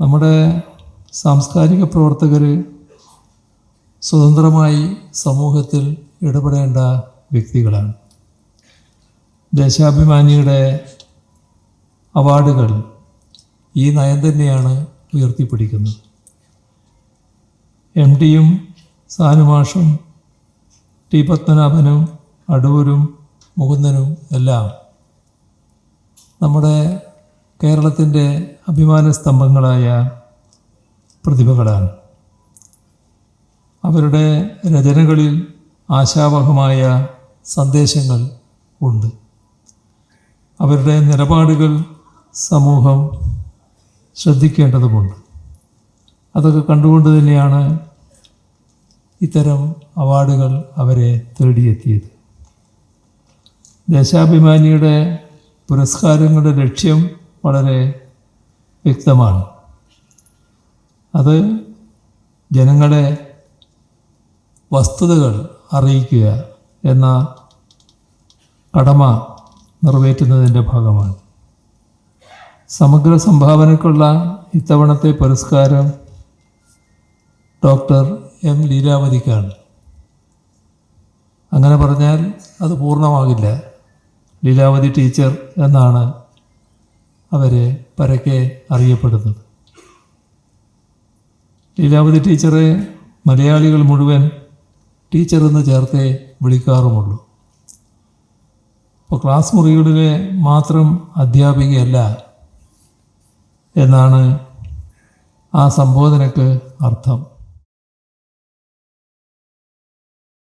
നമ്മുടെ സാംസ്കാരിക പ്രവർത്തകർ സ്വതന്ത്രമായി സമൂഹത്തിൽ ഇടപെടേണ്ട വ്യക്തികളാണ്. ദേശാഭിമാനിയുടെ അവാർഡുകൾ ഈ നയം തന്നെയാണ് ഉയർത്തിപ്പിടിക്കുന്നത്. എം ഡിയും സാനുമാഷും ടി പത്മനാഭനും അടൂരും മുകുന്ദനും എല്ലാം നമ്മുടെ കേരളത്തിന്റെ അഭിമാന സ്തംഭങ്ങളായ പ്രതിഭകളാണ്. അവരുടെ രചനകളിൽ ആശാവഹമായ സന്ദേശങ്ങൾ ഉണ്ട്. അവരുടെ നിലപാടുകൾ സമൂഹം ശ്രദ്ധിക്കേണ്ടതുമുണ്ട്. അതൊക്കെ കണ്ടുകൊണ്ട് തന്നെയാണ് ഇത്തരം അവാർഡുകൾ അവരെ തേടിയെത്തിയത്. ദേശാഭിമാനിയുടെ പുരസ്കാരങ്ങളുടെ ലക്ഷ്യം വളരെ വ്യക്തമാണ്. അത് ജനങ്ങളെ വസ്തുതകൾ അറിയിക്കുക എന്ന കടമ നിറവേറ്റുന്നതിന്റെ ഭാഗമാണ്. സമഗ്ര സംഭാവനയ്ക്കുള്ള ഇത്തവണത്തെ പുരസ്കാരം ഡോക്ടർ എം ലീലാവതിക്കാണ്. അങ്ങനെ പറഞ്ഞാൽ അത് പൂർണമാകില്ല. ലീലാവതി ടീച്ചർ എന്നാണ് അവരെ പരക്കെ അറിയപ്പെടുന്നത്. ലീലാവതി ടീച്ചറെ മലയാളികൾ മുഴുവൻ ടീച്ചർ എന്ന് ചേർത്തേ വിളിക്കാറുമുള്ളൂ. അപ്പോൾ ക്ലാസ് മുറികളിലെ മാത്രം അധ്യാപികയല്ല എന്നാണ് ആ സംബോധനക്ക് അർത്ഥം.